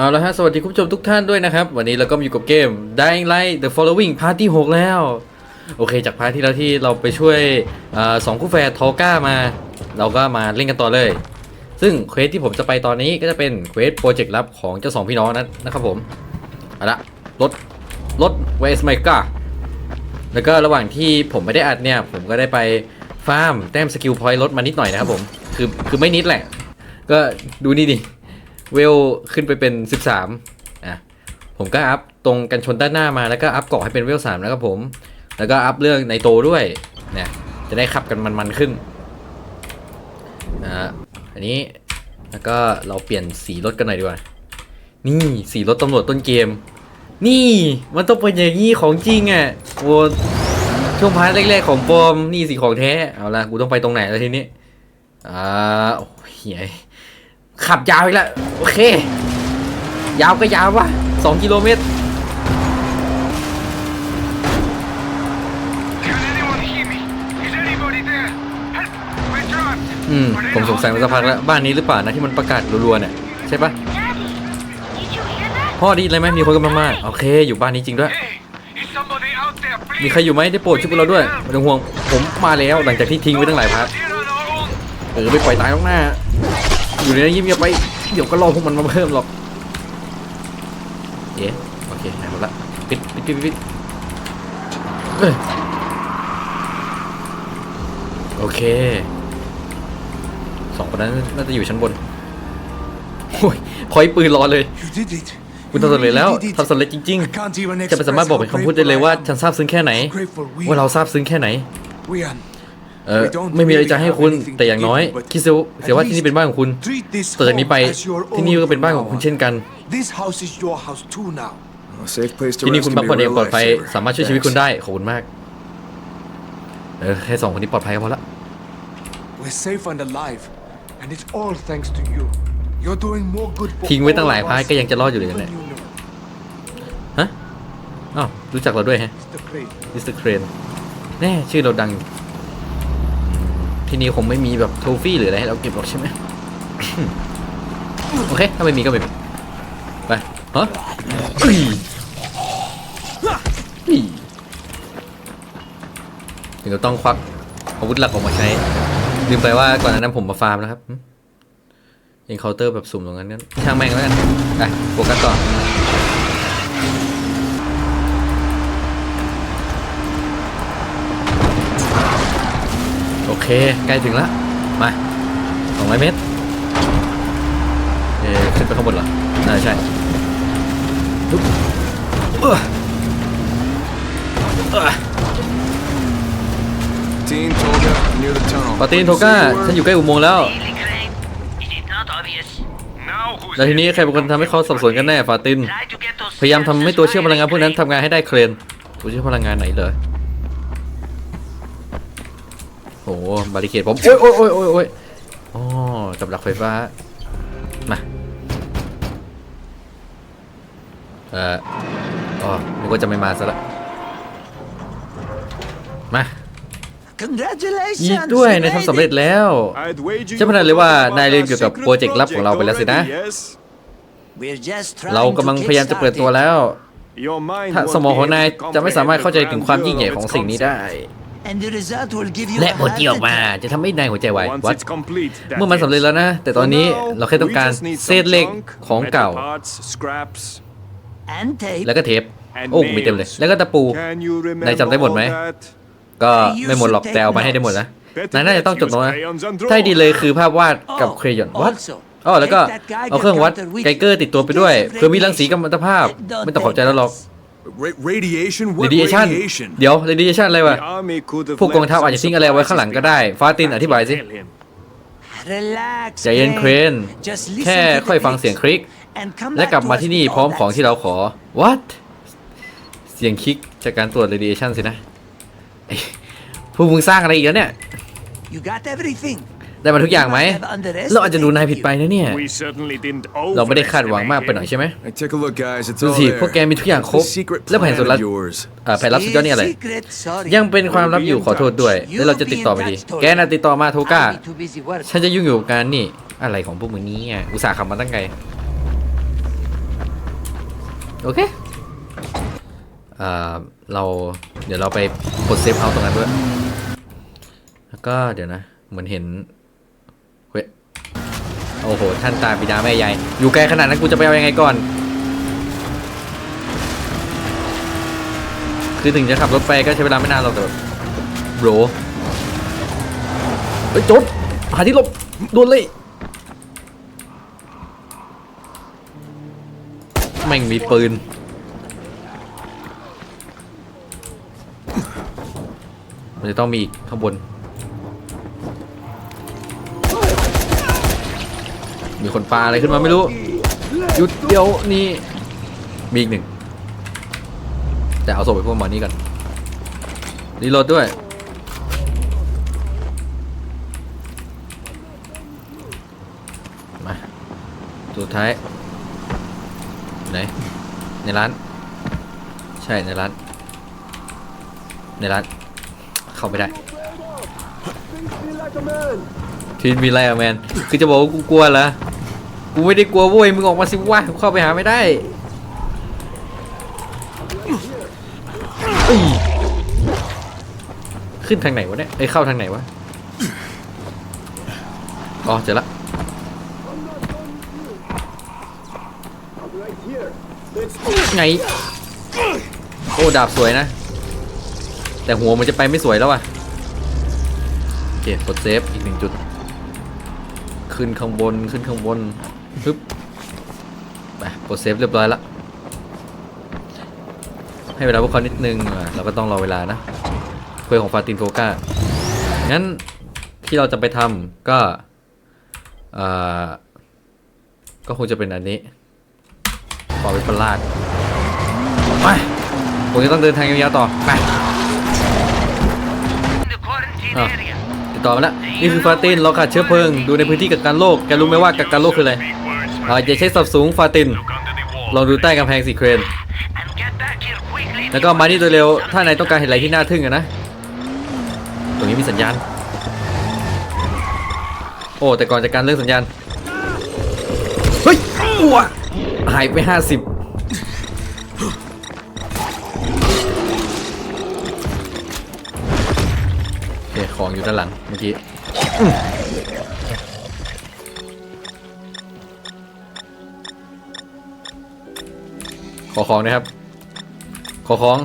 เอาละฮะสวัสดีคุณผู้ชมทุกท่านด้วยนะครับ วันนี้เราก็อยู่กับเกม Dying Light The Following พาร์ทที่6แล้ว โอเค จากพาร์ทที่แล้วที่เราไปช่วยอสองคู่แฝดทอก้ามา เราก็มาเล่นกันต่อเลย ซึ่งเควสที่ผมจะไปตอนนี้ก็จะเป็นเควสโปรเจกต์ลับของเจ้าสองพี่น้องนั้นนะครับผมเอาละรถรถ Where's my car แล้วก็ระหว่างที่ผมไม่ได้อัดเนี่ย ผมก็ได้ไปฟาร์มแต้มสกิลพอยต์รถมานิดหน่อยนะครับผมคือคือไม่นิดแหละ ก็ดูนี่ดิ เวลขึ้นไปเป็น 13อะผมก็อัพตรงกันชนด้านหน้ามาแล้วก็อัพเกาะให้เป็นเวล3นะครับผม แล้วก็อัพเรื่องในโตด้วยเนี่ยจะได้ขับกันมันๆขึ้นนะฮะอันนี้แล้วก็เราเปลี่ยนสีรถกันหน่อยดีกว่า นี่สีรถตำรวจต้นเกม นี่มันต้องเป็นอย่างนี้ของจริงอะโอ้ช่วงพาร์ทแรกๆของปลอมนี่สีของแท้เอาละกูต้องไปตรงไหนแล้วทีนี้อ่าโอ้ยเฮ้ย ขับยาวอีกแล้วโอเค ยาวก็ยาววะสองกิโลเมตร Can anyone hear me? Is anybody there? Help! We're trapped! อืมผมสงสัยมาสักพักแล้ว บ้านนี้หรือเปล่านะที่มันประกาศรัวๆเนี่ยใช่ปะ Daddy, did you hear that? พ่อได้ยินอะไรไหมมีคนกำลังมาโอเค อยู่บ้านนี้จริงด้วย Hey! Is somebody out there, please? มีใครอยู่ไหมได้โปรดช่วยพวกเราด้วยไม่ต้องห่วงผมมาแล้วหลังจากที่ทิ้งไว้ตั้งหลายพาร์ท Here on our own! เออไม่ปล่อยตายข้างหน้า อยู่ในนั้นยิ้มเงียบๆไปเดี๋ยวก็รอพวกมันมาเพิ่มหรอกเอ๊ะโอเคหายหมดละปิดปิดปิดปิดเอ้ยโอเคสองคนนั้นน่าจะอยู่ชั้นบนโอ้ยพอยปืนรอเลย You did it. คุณทำสำเร็จแล้ว You really did it. ทำสำเร็จจริง I can't even ๆจะไม่สามารถบอกเป็นคำพูดได้เลยว่าฉันซาบซึ้งแค่ไหน ว่าเราซาบซึ้งแค่ไหน We are. เออไม่มีอะไรจะให้คุณแต่อย่างน้อย คิดเสียเสียว่าที่นี่เป็นบ้านของคุณ Treat this ต่อจากนี้ไป home as your ที่นี่ own ก็เป็นบ้านของ from คุณ now เช่นกัน on. This house is your house too now. A safe place to ที่นี่ rest คุณ can พัก be ผ่อน a เอง real ปลอดภัย lifesaver. สามารถช่วยชีวิตคุณ Thanks. ได้ขอบคุณมากเออแค่สองคนนี้ปลอดภัยก็พอละ We're safe and alive, and it's all thanks to you. You're doing more good for ทิ้งไว้ตั้งหลาย all of พาร์ท us ก็ยังจะรอดอยู่เลย than เนี่ย you know. ฮะอ้าวรู้จักเราด้วยฮะ Mr. Crane, มิสเตอร์เครนแน่ชื่อเราดัง ที่นี่คงไม่มีแบบโทฟี่หรืออะไรให้เราเก็บหรอกใช่ไหม โอเค ถ้าไม่มีก็ไม่มีไปฮะอุ้ยอุ้ยถึงเราต้องควักอาวุธหลักออกมาใช้ ลืมไปว่าก่อนหน้านั้นผมมาฟาร์มนะครับเอ็นเคาน์เตอร์แบบสุ่มตรงนั้นงั้นช่างแม่งแล้วกันไปโฟกัสต่อ เคใกล้ถึงแล้ว มาสองร้อยเมตรเอ๊ะขึ้นไปข้างบนเหรอน่าจะใช่ปุ๊บเอ้อเอ้อ Teen Tolga near the tunnel. ปาตีนโทก้าฉันอยู่ใกล้อุโมงค์แล้ว Really, Crane? Is it not obvious? Now who's แล้วทีนี้ใครเป็นคนทำให้เขาสับสนกันแน่ฟาติน Try to get those พยายามทำให้ sensors ตัวเชื่อมพลังงาน wired, พวกนั้น Crane. ทำงานให้ได้เครนตัวเชื่อมพลังงานไหนเหร อโอ้บาริเคดผมโอ้ยโอ้ยโอ้ยโอ้ยโอ้ยอ๋อจับหลักไฟฟ้า มาเอ่ออ๋อนึกว่าจะไม่มาซะละมา Congratulations! อีกด้วยนายทำสำเร็จแล้ว I'd wager ใช่พนันเลยว่านายเรียนเกี่ยวกับโปรเจกต์ลับของเราไปแล้วสินะ We're just เรา trying กำลัง to พยายามจะเปิดตัว kickstart แล้ว Your mind ถ้า won't สมอง be ของ able นาย to จะไม่สามารถเข้าใจ comprehend ถึง the ความยิ่งใหญ่ grandeur ของ of สิ่ง its นี้ได้ it. And the result will give you และ a ผลที่อ heart อกมา attack. จะทำให้นายหัวใจวาย Once วัด it's complete, that เมื่อมันสำเร็จ is. แล้วนะ แต่ตอนนี้ For now, เราแค่ต้อง we การ just need เศ some ษเหล็ก junk, ของ metal เก่า parts, scraps. And tape. แล้วก็เทป And โอ้มีเต็มเลย nails. แล้วก็ตะปู Can you นาย remember จำได้หมดไหม all that? ก็ไม่หมดหรอกแต่เอามาให้ได้หมดนะ Better นายน่าจะต้องจด use โน้ตนะ crayons and draw. ถ้าดีเลยคือภาพวาดกับ Oh, เครยอนวัด also, อ๋อแล้วก็ take that Geiger เอาเครื่องวัด counter with ไกเกอร์ติดตัวไปด้วย in case of เพื่อมีรังสีกัมมันตภาพ Don't ไม่ต้องขอบใจแล้วหรอก take Ra- radiation? เร What ดิเอชัน radiation? เดี๋ยวเรดิเอชันอะไรวะ The army could have ผู้กอง left ทัพอาจจะทิ้งอะไรไว้ข้างหลังก็ได้ ฟาตินอธิบายสิ Tell him. Relax. ใจเย็นเครน Just listen แค่ to the ค่อยฟังเสียงคลิก and come และ back กลับ to มา us ที่นี่ with พร้อม all ของ that ที่เราขอ what เสียงคลิกจากการตรวจ radiation สินะเอ้ยพวกมึงสร้างอะไรอีกแล้วเนี่ย You got everything. ได้มาทุกอย่างไหม เราอาจจะดูนายผิดไปนะเนี่ย We certainly didn't เราไม่ได้คาดหวังมากไปหน่อยใช่ไหม Hey, take a look, guys. It's ดู all สิ there. พวกแกมีทุกอย่างครบ The secret และแผน plan สุดลับ of yours. อ่าแผนลับสุดยอดนี่อะไร Secret, sorry. ยังเป็นความลับอยู่ขอโทษด้วย แล้วเราจะติดต่อไปดี แกน่ะติดต่อมาโทก้า I'll be too busy working. ฉันจะยุ่งอยู่กับการนี่ อะไรของพวกมึงนี้อะอุตส่าห์ขับมาตั้งไกล โอเคอ่าเราเดี๋ยวเราไปกดเซฟเอาตรงนั้นด้วย แล้วก็เดี๋ยวนะ เหมือนเห็นเว้ย โอ้โห ท่านตาบิดาแม่ยายอยู่ไกลขนาดนั้นกูจะไปเอายังไงก่อน คือถึงจะขับรถไปก็ใช้เวลาไม่นานหรอกแต่บบโบรเฮ้ยจดหาที่หลบโดนเลยแม่งมีปืน มันจะต้องมีอีกข้างบน มีคนปลาอะไรขึ้นมาไม่รู้หยุดเดี๋ยวนี้มีอีกหนึ่ง แต่เอาศพไปพวกหมอนี่ก่อนรีโหลดด้วย มาสุดท้าย ไหน ในร้าน ใช่ในร้าน ในร้าน เข้าไม่ได้ ทีนมีไรอะแมน คือจะบอกว่ากูกลัวเหรอ กูไม่ได้กลัวเว้ย มึงออกมาสิวะกูเข้าไปหาไม่ได้อยขึ้นทางไหนวะเนี่ยเอ้ยเข้าทางไหนวะ อ๋อเจอละ ไง โอ้ดาบสวยนะ แต่หัวมันจะไปไม่สวยแล้วอะโอเคกดเซฟอีกหนึ่งจุด ขึ้นข้างบนขึ้นข้างบนปึ๊บไปกดเซฟเรียบร้อยแล้วให้เวลาพวกเขานิดนึงอะเราก็ต้องรอเวลานะเพื่อของฟาตินโฟกางั้นที่เราจะไปทำก็เอ่อก็คงจะเป็นอันนี้ขอไปประลาดไปผมจะต้องเดินทางยาวๆต่อไป ติดต่อมาแล้วนี่คือฟาตินเราขาดเชื้อเพลิง ดูในพื้นที่กักกันโลกแกรู้ไหมว่ากักกันโลกคืออะไรอาจะใช้สับสูงฟาติน ลองดูใต้กำแพงสิเครน แล้วก็มานี่โดยเร็ว ถ้านายต้องการเห็นอะไรที่น่าทึ่งนะ ตรงนี้มีสัญญาณ โอ้ แต่ก่อนจะการเรื่องสัญญาณ เฮ้ยหัวหายไป 50 คของอยู่ด้านหลังเมื่อกี้อืมขอของนะครับ ขอของ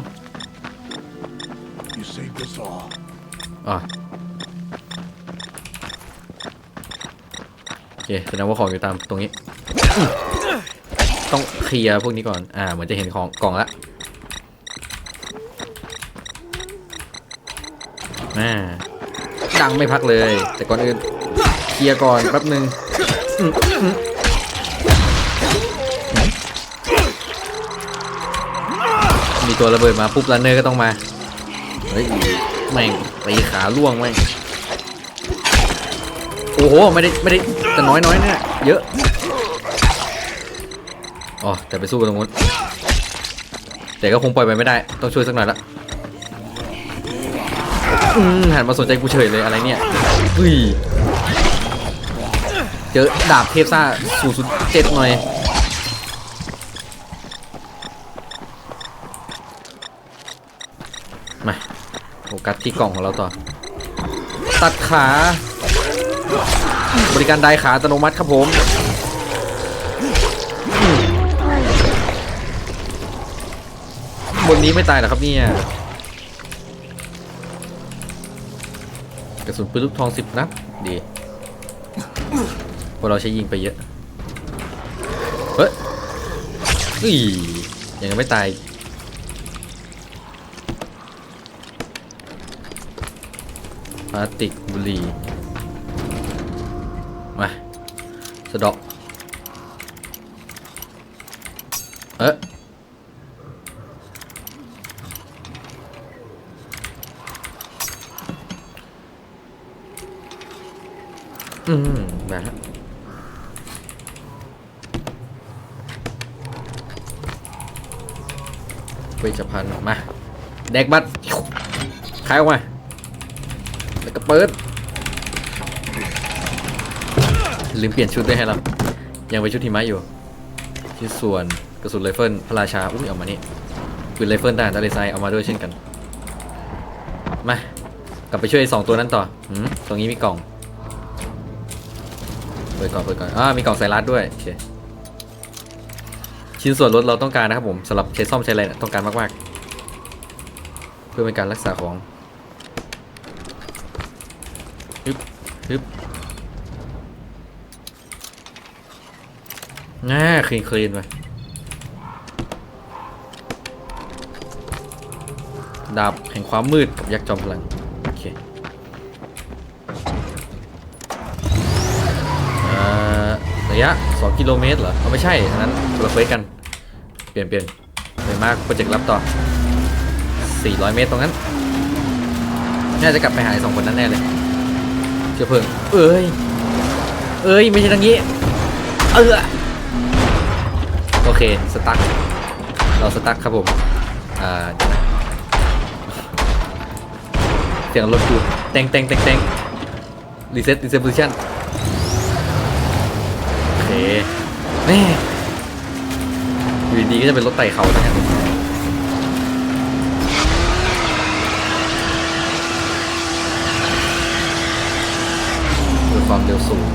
You saved us all. อะโอเคแสดงว่าของอยู่ตามตรงนี้ ต้องเคลียร์พวกนี้ก่อน อ่า เหมือนจะเห็นของกล่องละอ่า ดังไม่พักเลย แต่ก่อนอื่นเคลียร์ก่อนแป๊บหนึ่งมีตัวระเบิดมาปุ๊บรันเนอร์ก็ต้องมา เฮ้ยแม่งตีขาล่วงแม่งโอ้โห ไม่ได้ ไม่ได้แต่น้อยน้อยเนี่ย เยอะ อ๋อ แต่ไปสู้กันตรงนู้นแต่ก็คงปล่อยไปไม่ได้ ต้องช่วยสักหน่อยละ อืมหันมาสนใจกูเฉยเลยอะไรเนี่ยอุ้ยเจอดาบเทพซ่าสูสุดเจ็ดหน่อยมาโฟกัสที่กล่องของเราต่อ ตัดขา บริการได้ขาอัตโนมัติครับผมบนนี้ไม่ตายหรอครับเนี่ย ระสุนปืนลูกทองสิบนัด ดีพวกเราใช้ยิงไปเยอะ เฮ้ยอุ้ยยังไม่ตาย พลาสติกบุหรี่ มาสะดาะเอ๊ะ อืมมาแล้วเวชภัณฑ์มาแดกบัตรขายออกมา แล้วก็เปิด ลืมเปลี่ยนชุดด้วยให้เรา ยังไปชุดหิมะอยู่ชิ้นส่วนกระสุนไรเฟิลพระราชา อุ้ยเอามานี่ปืนไรเฟิลทหารทะเลทรายเอามาด้วยเช่นกัน มา กลับไปช่วยสองตัวนั้นต่อหืมตรงนี้มีกล่อง ปิดก่อนเปิดก่อนอ่ามีกล่องใส่รัดด้วยโอเคชิ้นส่วนรถเราต้องการนะครับผมสำหรับใช้ซ่อมใช้อะไรเนี่ยต้องการมากๆ เพื่อเป็นการรักษาของฮึบฮึบง่าคลีนคลีนไปดาบแห่งความมืดกับยักษ์จอมพลัง โอเคเอ่อ ระยะ 2 กิโลเมตรเหรอเอาไม่ใช่อันนั้นคนละเควสกัน เปลี่ยนเปลี่ยนไปมากโปรเจกต์รับต่อ 400 เมตรตรงนั้น น่าจะกลับไปหาสองคนนั้นแน่เลยเชื้อเพลิงเอ้ย เอ้ย ไม่ใช่ทางนี้ เออโอเค สตั๊กเราสตั๊กครับผม อ่าเดี๋ยวนะเสียงรถกูแตงแตงแตงแตงรีเซ็ตรีเซ็ตโพซิชั่น โอเคแม่อยู่ดีๆก็จะเป็นรถไต่เขานะครับด้วยความเร็วสูง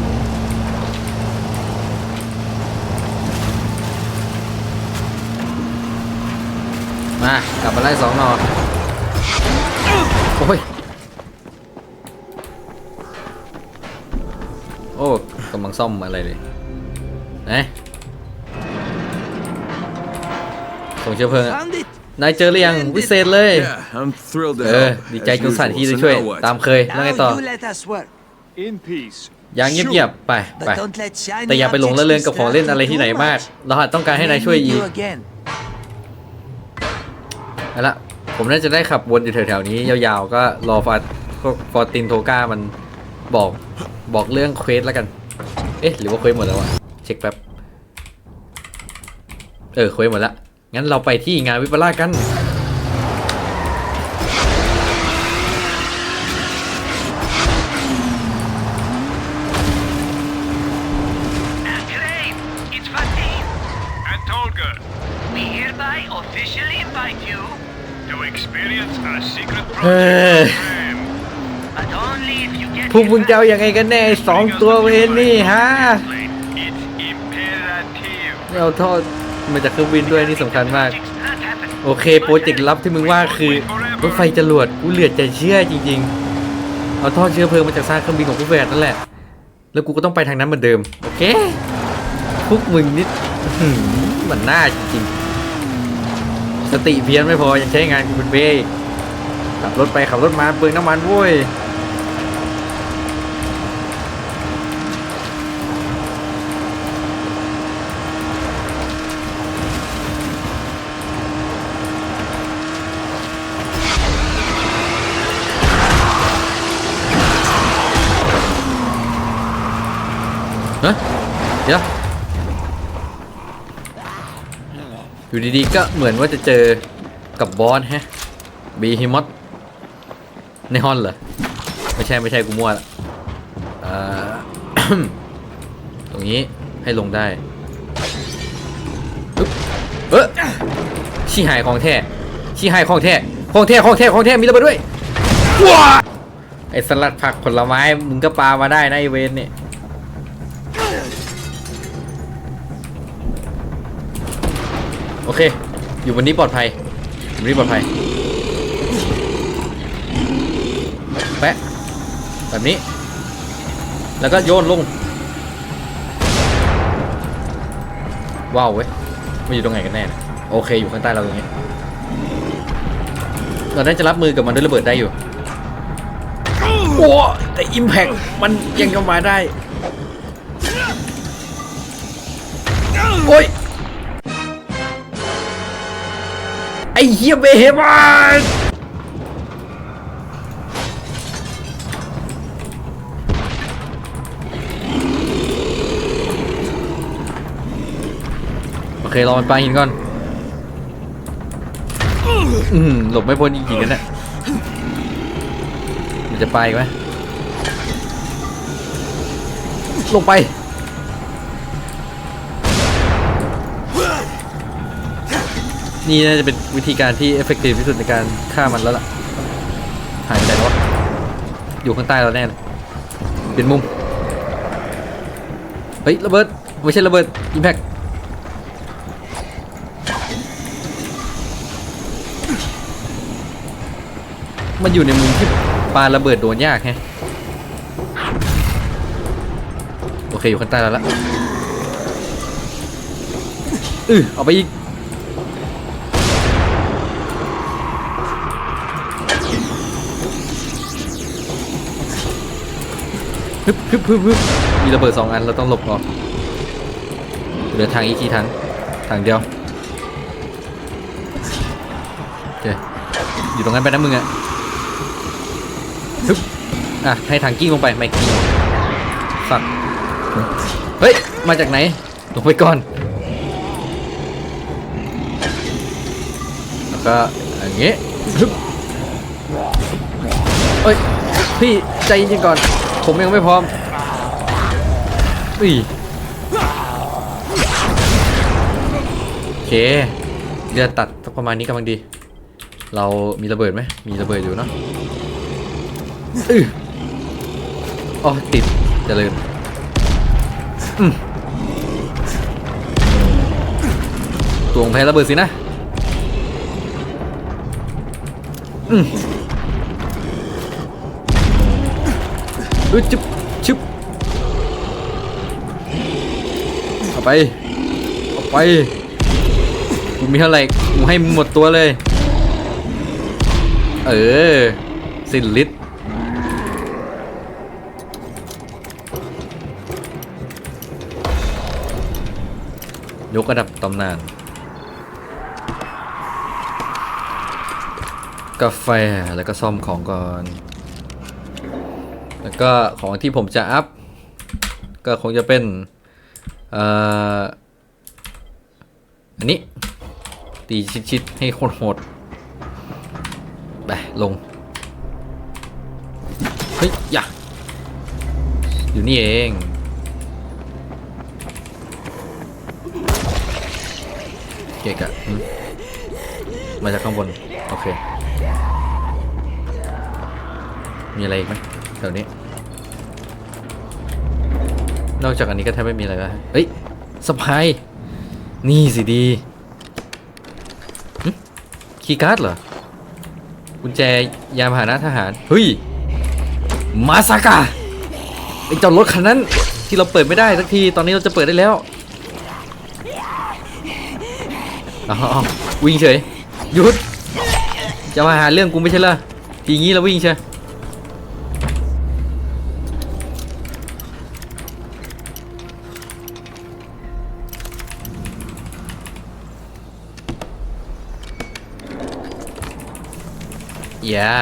มากลับมาไล่สองหนอโอ้ย โอ้กำลังซ่อมอะไรเลย ส่งเชื้อเพลิงอะ Found it. นายเจอหรือยังวิเศษเลย Yeah, I'm thrilled to เออ help. ดีใจ as จนสถาน usual. ที่จะ So ช่วย now what? ตามเคย แล้วไง Now ต่อ you let us work, In peace. อย่างเงียบๆ ไป but ไป don't let shiny แต่อย่าไปหลงละเลงกับของเล่นอะไรที่ไหนมาก เราอาจต้องการให้นายช่วย Need อีก you again. เอาละผมน่าจะได้ขับวนอยู่แถวๆนี้ ยาวๆ ก็รอฟาพวกฟอร์ตินโทก้ามันบอกบอกเรื่องเควสแล้วกัน เอ๊ะ หรือว่าเควสหมดแล้วอะเช็คแป๊บ เออ เควสหมดละ งั้นเราไปที่งานวิปลาสกัน Great! It's Fatin. And Tolga, We hereby officially invite you, to experience our secret เฮ้ย project. program. but only if you get พวกมึง here จะเอายังไงกันแน่ไอ้สองตัวเวนนี่ฮะ It's imperative. เอาโทษ มาจากเครื่องบินด้วยนี่สำคัญมาก โอเคโปรเจกต์ลับที่มึงว่าคือรถไฟจรวดกูเหลือจะเชื่อจริง ๆ เอาท่อเชื้อเพลิงมาจากซากเครื่องบินของกูแฝดนั่นแหละ แล้วกูก็ต้องไปทางนั้นเหมือนเดิม โอเคพวกมึงนี่อื้อหือมันน่าจริงสติเพี้ยนไม่พอยังใช้งานกูเป็นเบ้ขับรถไปขับรถมาเปลืองน้ำมันโว้ย เดี๋ยวอยู่ดีๆก็เหมือนว่าจะเจอกับบอสฮะบีฮิมอตในฮอนเหรอ ไม่ใช่ไม่ใช่กูมั่วละตรงนี้ให้ลงได้เออชี้หายของแท้ชี้หายของแท้ของแท้ของแท้ของแท้มีระเบิดด้วยว้าไอสลัดผักผลไม้มึงก็ปามาได้นะไอเวนเนี่ย โอเค อยู่บนนี้ปลอดภัยอยู่บนนี้ปลอดภัย แปะ แบบนี้ แล้วก็โยนลง ว้าวเว้ยมันอยู่ตรงไหนกันแน่โอเค อยู่ข้างใต้เราตรงนี้เราน่าจะรับมือกับมันด้วยระเบิดได้อยู่โอ้แต่ Impact มันยังเข้ามาได้ โอ้ย อ้เฮียเบเฮมันโอเครอมันปาหินก่อน อืมหลบไม่พ้นจริงๆกันน่ะมันจะไปไหมลงไป นี่น่าจะเป็นวิธีการที่เอฟเฟกตีฟที่สุดในการฆ่ามันแล้วล่ะ หายไปไหนแล้วะอยู่ข้างใต้เราแน่เลยเป็นมุม เฮ้ยระเบิดไม่ใช่ระเบิดอิมแพคมันอยู่ในมุมที่ปาระเบิดโดนยากแฮะโอเคอยู่ข้างใต้เราละอือเอาไปอีก ฮึบฮึบฮึบฮึบมีระเบิดสองอันเราต้องหลบออกเหลือทางอีกกี่ทางทางเดียวโอเคอยู่ตรงนั้นไปนะมึงอะฮึบอะให้ทางกิ้งลงไปไม่กิ้งฝักเฮ้ยมาจากไหนลงไปก่อน แล้วก็อย่างงี้ฮึบเอ้ยพี่ใจเย็นก่อน ผมยังไม่พร้อมอุ้ยโอเคเรือตัดสักประมาณนี้กำลังดี เรามีระเบิดไหมมีระเบิดอยู่เนาะอืออ๋อติดจริญอืมตัวงแพ้ระเบิดสินะ อืม อ้ยจุ๊บชึบเอาไปเอาไปกูมีเท่าไหร่กูให้มึงหมดตัวเลย เออ สิ้นฤทธิ์ยกระดับตำนาน กาแฟแล้วก็ซ่อมของก่อน แล้วก็ของที่ผมจะอัพ ก็คงจะเป็นอันนี้ ตีชิดๆให้โคตรโหดไปลง เฮ้ยอย่าอยู่นี่เองเกะกะมาจากข้างบน โอเค มีอะไรอีกไหมแถวนี้ นอกจากอันนี้ก็แทบไม่มีอะไรแล้วเอ้ยสะพายนี่สิดีคีย์การ์ดเหรอกุญแจยานพานะทหาร เฮ้ย มาซากะไอจ้ารถคันนั้นที่เราเปิดไม่ได้สักที ตอนนี้เราจะเปิดได้แล้วอ๋อวิ่งเฉยหยุด จะมาหาเรื่องกูไม่ใช่เหรอทีงี้เราวิ่งเฉย อย่า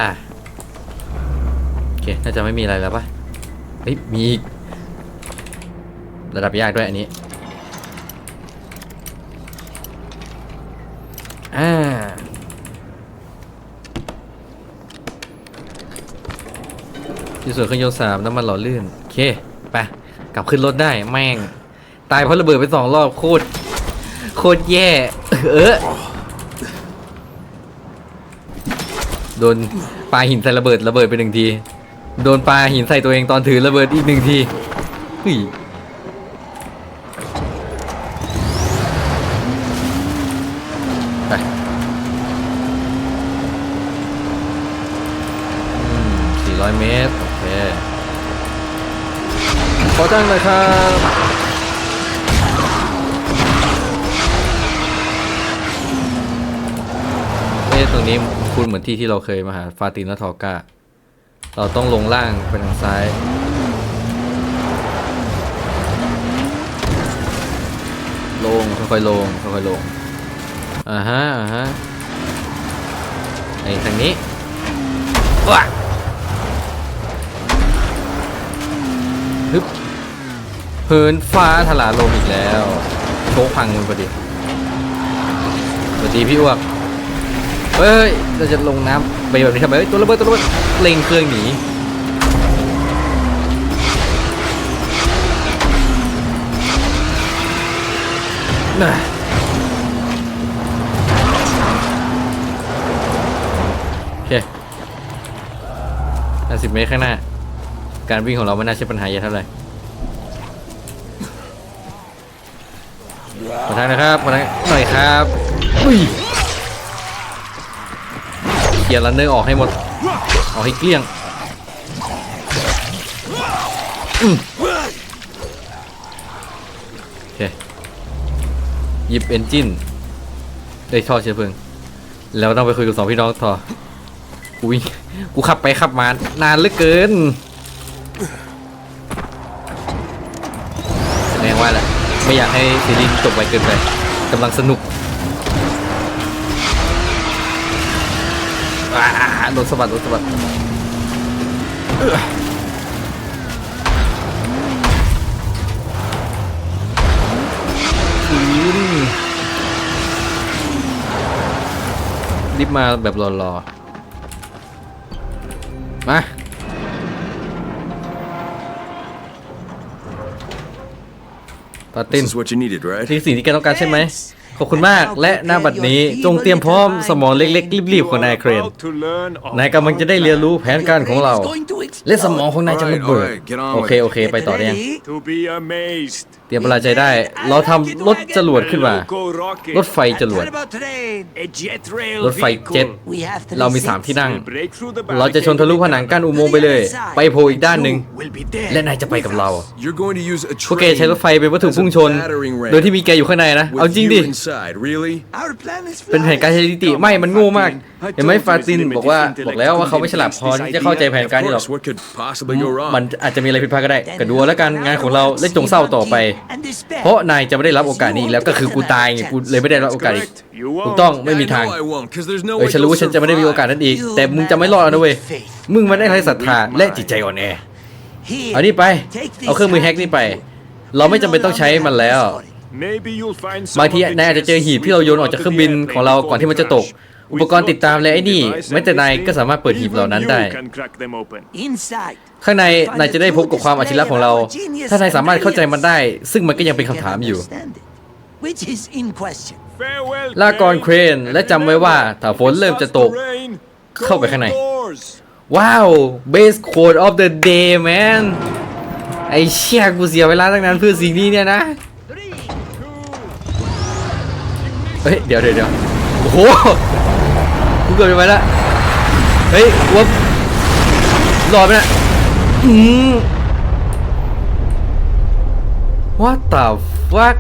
โอเค น่าจะไม่มีอะไรแล้วปะเฮ้ย มีอีก ระดับยากด้วยอันนี้ อ่า ที่ส่วนเครื่องยนต์สามน้ำมันหล่อลื่น โอเค ไป กลับขึ้นรถได้ แม่ง ตายเพราะระเบิดไปสองรอบโคตร โคตรแย่ เออ โดนปาหินใส่ระเบิดระเบิดไปหนึ่งที โดนปาหินใส่ตัวเองตอนถือระเบิดอีกหนึ่งทีเฮ้ยไปสี่ร้อยเมตร โอเค ขอจ้างหน่อยครับ รงนี้คุณเหมือนที่ที่เราเคยมาหาฟาตินและทอก้า เราต้องลงล่างไปทางซ้าย ลงค่อยๆลงค่อยๆลง อ่าฮะอ่าฮะไอ้ทางนี้ว้าฮึบเหินฟ้าถลาลมอีกแล้ว โชกพังมันพอดีสวัสดีพี่อ้วก เฮ้ย เราจะลงน้ำไปแบบนี้ทำไมเฮ้ยตัวระเบิดตัวระเบิดเล็งเครื่องหนีน่ะโอเคห้าสิบเมตรข้างหน้า การวิ่งของเราไม่น่าใช่ปัญหาใหญ่เท่าไหร่มาทางนะครับมาทางหน่อยครับอุ้ย เคลียร์รันเนอร์ออกให้หมด ออกให้เกลี้ยงโอเคหยิบเอนจินได้ยท่อเชื้อเพลิง แล้วต้องไปคุยกับสองพี่น้องต่อกูวิ่งกูขับไปขับมานานเหลือเกินแสดงว่าแหละไม่อยากให้ซีรีส์จบไวเกินไปกำลังสนุก อ่ารถสะบัดรถสะบัดเอื้ออืมรีบมาแบบรอๆ มาปาติน This is what you needed, right? นี่สิ่งที่แกต้องการใช่ไหม ขอบคุณมากและหน้าบัดนี้จงเตรียมพร้อมสมองเล็กๆรีบๆของนายเครน to learn นายกำลังจะได้เรียนรู้แผนการของเรา He's going to explode. และสมองของนายจะระเบิด Alright, alright, get on โอเค with it. โอเค ไปต่อได้ยัง Ready? to be amazed. เตรียมประหลาดใจได้ เราทำรถจรวดขึ้นมา Loco rocket. รถไฟจรวด What about train? A jet rail รถไฟเจ็ต We have to เรามี listen. สามที่นั่ง We'll break through the เราจะชนทะลุผนังกั้นอุโมงค์ไปเลย ไปโผล่อีกด้านหนึ่ง We'll be dead. และนายจะไปกับเรา You're going to use a พวกแก train ใช้รถไฟเป็นวัตถุ as a พุ่งชน battering ram โดยที่มีแกอยู่ข้างในนะ เอา with จริง you ดิ inside, really? Our plan is เป็นแผนการใช้สถิติไม่ มันโง่มากเห็นไหมฟาตินบอกว่าบอกแล้วว่าเขาไม่ฉลาดพอที่จะเข้าใจแผนการนี้หรอก Of course, what could possibly go wrong? มันอาจจะมีอะไรผิดพลาดก็ได้ก็ดูเอาแล้วกันงานของเราและจงเศร้าต่อไป And despair. เพราะนายจะไม่ได้รับโอกาสนี้อีกแล้วก็คือกูตายไงกูเลยไม่ได้รับโอกาสอีก Correct. You ถูก won't. ต้องไม่มีทาง I know I won't, 'cause there's no เอ้ย way ฉันรู้ you'll ว่าฉันจะไม่ได้มีโอกาสนั้นอีก You แต่มึงจะไม่รอดนะเว้ย faith. มึงมันได้ไรศรัทธาและจิตใจอ่อนแอ Here, เอานี่ไป take this เอาเครื่องมือแฮกนี่ไป เราไม่จำเป็นต้องใช้มันแล้ว Maybe you'll find บาง some ที of the นายอาจจะเจอหีบที่เราโยนออกจากเครื่องบินของเราก่อนที่มันจะตก อุปกรณ์ติดตามและไอ้นี่แม้แต่นายก็สามารถเปิดหีบเหล่านั้นได้ Even you can crack them open. Inside. ข้างในนายจะได้พบกับความอัจฉริยะของเรา ถ้านายสามารถเข้าใจมันได้ ซึ่งมันก็ยังเป็นคำถามอยู่ Understand it, Which is in question. Farewell, ลาก่อนเครนและจำไว้ว่าถ้าฝนเริ่มจะตก Starts to rain, เข้าไปข้างใน go indoors. ว้าว base code of the day man ไอเชี่ยกูเสียเวลาตั้งนานเพื่อสิ่งนี้เนี่ยนะเฮ้ยเดี๋ยวเดี๋ยวเดี๋ยวโอ้โห กูเกิดไปแล้วเฮ้ยวับรอดไหมนะอืม what the fuck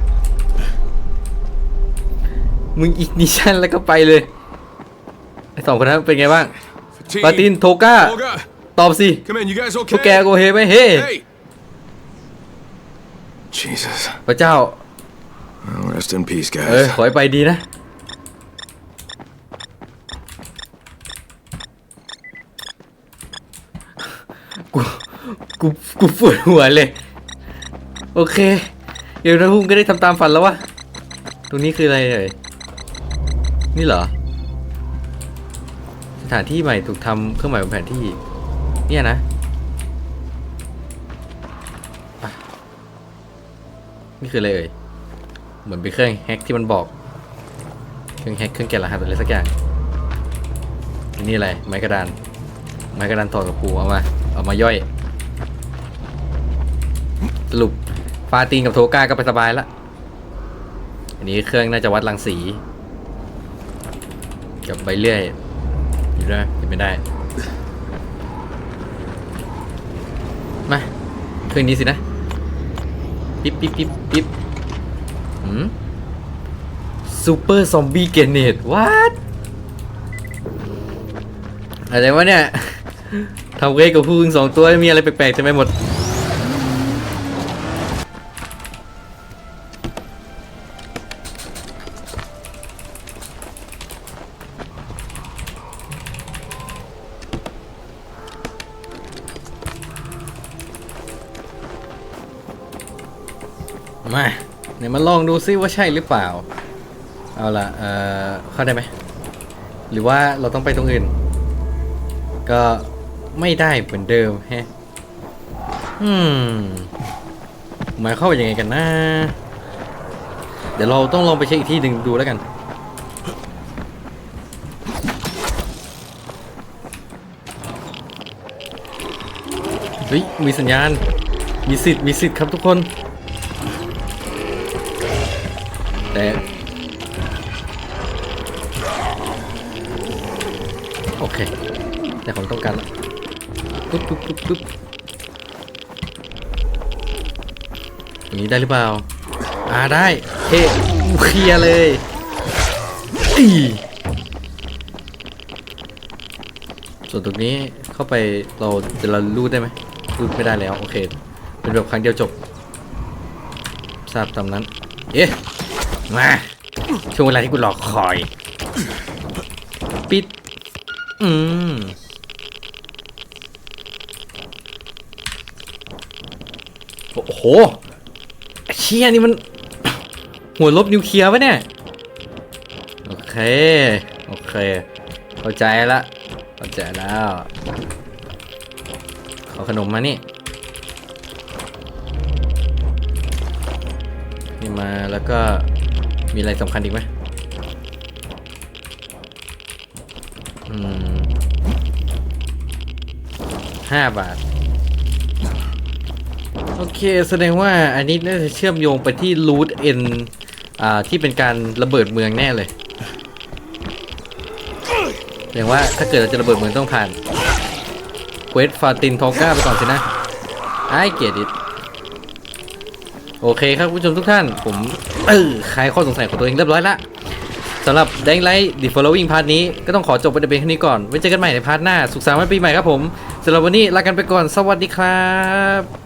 มึงอีกนิชันแล้วก็ไปเลยไอสองคนนั้นเป็นไงบ้าง Fatigue. ปาตินโทก้า Olga, ตอบสิ come in. You guys พวก okay? แกโอเคไหมเฮ้ Hey. Jesus. พระเจ้า Well, rest in peace, เออ guys. ขอให้ไปดีนะ กูกูปวดหัวเลย โอเค เดี๋ยวนะพุ่งก็ได้ทำตามฝันแล้ววะตรงนี้คืออะไรเลยนี่เหรอ สถานที่ใหม่ถูกทำเครื่องหมายบนแผนที่ เนี่ยนะนี่คืออะไรเอ่ย เหมือนเป็นเครื่องแฮกที่มันบอก เครื่องแฮกเครื่องแกะรหัสอะไรสักอย่าง นี่อะไรไม้กระดาน ไม้กระดานถอดกับปูเอามา เอามาย่อย รุปฟาตีนกับโทก้าก็ไปสบายละ อันนี้เครื่องน่าจะวัดรังสี กับใบเลื่อยอยู่ด้วยเป็นไม่ได้ มาเครื่องนี้สินะ ปิ๊บปิ๊บปิ๊บปิ๊บหืมซูเปอร์ซอมบี้เกเนตวัดอะไรวะเนี่ยทำเวกกับผู้พึ่งสองตัวมีอะไรแปลกๆเต็มไปหมด ดูซิว่าใช่หรือเปล่า เอาละเออเข้าได้ไหม หรือว่าเราต้องไปตรงอื่น ก็ไม่ได้เหมือนเดิมแฮะ อืม หมายเข้ามว่ายังไงกันนะ เดี๋ยวเราต้องลองไปเช็คอีกที่หนึ่งดูแล้วกัน เฮ้ย มีสัญญาณ มีสิทธิ์ มีสิทธิ์ครับทุกคน แต่โอเค แต่ผมต้องการปุ๊บปุ๊บปุ๊บปุ๊บอย่างนี้ได้หรือเปล่า อ่าได้เฮ้เคลียเลยอีส่วนตรงนี้เข้าไปเราจะเรารูดได้ไหมรูดไม่ได้แล้ว โอเค เป็นแบบครั้งเดียวจบทราบตามนั้น เอ๊ะ มาช่วงเวลาที่กูรอคอย ปิด อืมโอ้โหเชี่ยนี่มัน หัวลบนิวเคลียร์ปะเนี่ย โอเค โอเค เข้าใจละเข้าใจแล้วเอขนมมานี่ นี่มาแล้วก็ มีอะไรสำคัญอีกไหมอืมห้าบาท โอเค แสดงว่าอันนี้น่าจะเชื่อมโยงไปที่รูทเอ็นอ่า ที่เป็นการระเบิดเมืองแน่เลยแสดงว่าถ้าเกิดเราจะระเบิดเมืองต้องผ่านเควสฟาตินทอก้าไปก่อนสินะไอเกียดิต โอเคครับผู้ชมทุกท่าน ผมเออคลายข้อสงสัยของตัวเองเรียบร้อยละสำหรับ d ด n g Light The Following พาร์ทนี้ก็ต้องขอจบไปแต่เพียงแค่นี้ก่อนไว้เจอกันใหม่ในพาร์ทหน้า สุขสันต์วันปีใหม่ครับผมสำหรับวันนี้ลากันไปก่อนสวัสดีครับ